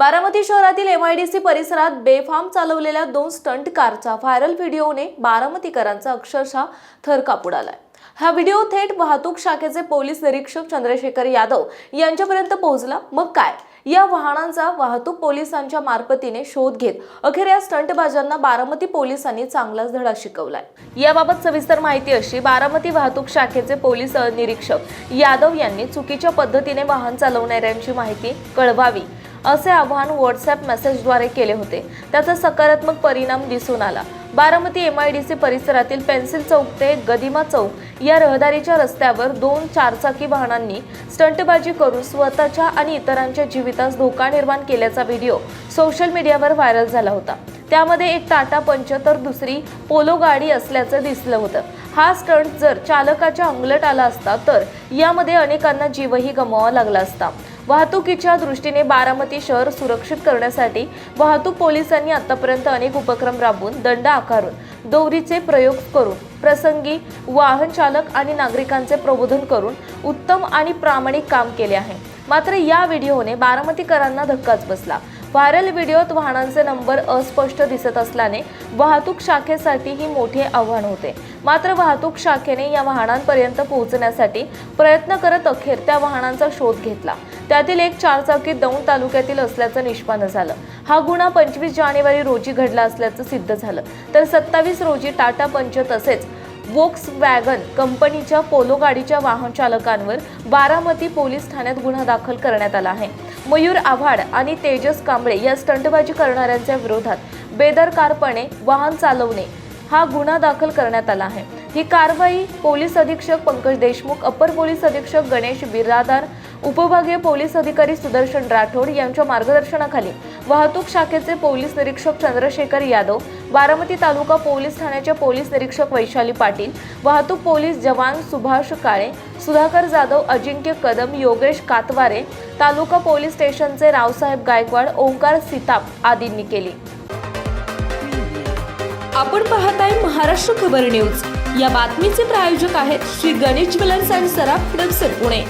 बारामती शहरातील एमआयडीसी परिसरात बेफाम चालवलेल्या दोन स्टंट कारचा व्हायरल व्हिडिओने बारामतीकरांचा अक्षरशः थरकाप उडालाय हा व्हिडिओ थेट वाहतूक शाखेचे पोलीस निरीक्षक चंद्रशेखर यादव यांच्यापर्यंत पोहोचला. मग काय? या वाहनांचा वाहतूक पोलिसांच्या मार्फतीने शोध घेत अखेर या स्टंटबाजांना बारामती पोलिसांनी चांगलाच धडा शिकवलाय. याबाबत सविस्तर माहिती अशी बारामती वाहतूक शाखेचे पोलीस निरीक्षक यादव यांनी चुकीच्या पद्धतीने वाहन चालवणाऱ्यांची माहिती कळवावी. असे आवाहन व्हॉट्सअप मेसेजद्वारे केले होते. त्याचा सकारात्मक परिणाम दिसून आला. Baramati M I D C परिसरातील पेन्सिल चौक ते गदिमा चौक या रहदारीच्या रस्त्यावर दोन चारचाकी वाहनांनी स्टंटबाजी करून स्वतःच्या आणि इतरांच्या जीवितास धोका निर्माण केल्याचा व्हिडिओ सोशल मीडियावर व्हायरल झाला होता. त्यामध्ये एक टाटा पंच तर दुसरी पोलो गाडी असल्याचं दिसलं होतं. हा स्टंट जर चालकाच्या अंगलट आला असता तर यामध्ये अनेकांना जीवही गमवावा लागला असता. वाहतुकीच्या दृष्टीने बारामती शहर सुरक्षित करण्यासाठी वाहतूक पोलिसांनी आतापर्यंत अनेक उपक्रम राबवून दंड आकारून दोरीचे प्रयोग करून प्रसंगी वाहन चालक आणि नागरिकांचे प्रबोधन करून उत्तम आणि प्रामाणिक काम केले आहे. मात्र या व्हिडिओने बारामतीकरांना धक्काच बसला. व्हायरल व्हिडिओत वाहनांचे नंबर अस्पष्ट दिसत असल्याने वाहतूक शाखेसाठी ही मोठे आव्हान होते. मात्र वाहतूक शाखेने या वाहनांपर्यंत पोहोचण्यासाठी प्रयत्न करत अखेर त्या वाहनांचा शोध घेतला. त्यातील एक चारचाकी दौंड तालुक्यातील असल्याचं निष्पन्न झालं. हा गुन्हा पंचवीस जानेवारी रोजी घडला असल्याचं सिद्ध झालं. तर सत्तावीस रोजी टाटा पंच तसेच वोक्स वॅगन कंपनीच्या पोलो गाडीच्या वाहन चालकांवर बारामती पोलीस ठाण्यात गुन्हा दाखल करण्यात आला आहे. मयूर आव्हाड आणि तेजस कांबळे या स्टंटबाजी करणाऱ्यांच्या विरोधात बेदरकारपणे वाहन चालवणे हा गुन्हा दाखल करण्यात आला आहे. ही कारवाई पोलीस अधीक्षक पंकज देशमुख अपर पोलीस अधीक्षक गणेश बिरादार उपविभागीय पोलीस अधिकारी सुदर्शन राठोड यांच्या मार्गदर्शनाखाली वाहतूक शाखेचे पोलीस निरीक्षक चंद्रशेखर यादव बारामती तालुका पोलीस ठाण्याचे पोलीस निरीक्षक वैशाली पाटील वाहतूक पोलीस जवान सुभाष काळे सुधाकर जाधव अजिंक्य कदम योगेश कातवारे तालुका पोलीस स्टेशनचे रावसाहेब गायकवाड ओंकार सिताप आदींनी केली. आपण पाहत आहे महाराष्ट्र खबर न्यूज. या बातमीचे प्रायोजक आहेत श्री गणेश ज्वेलर्स अँड सराफ हडपसर पुणे.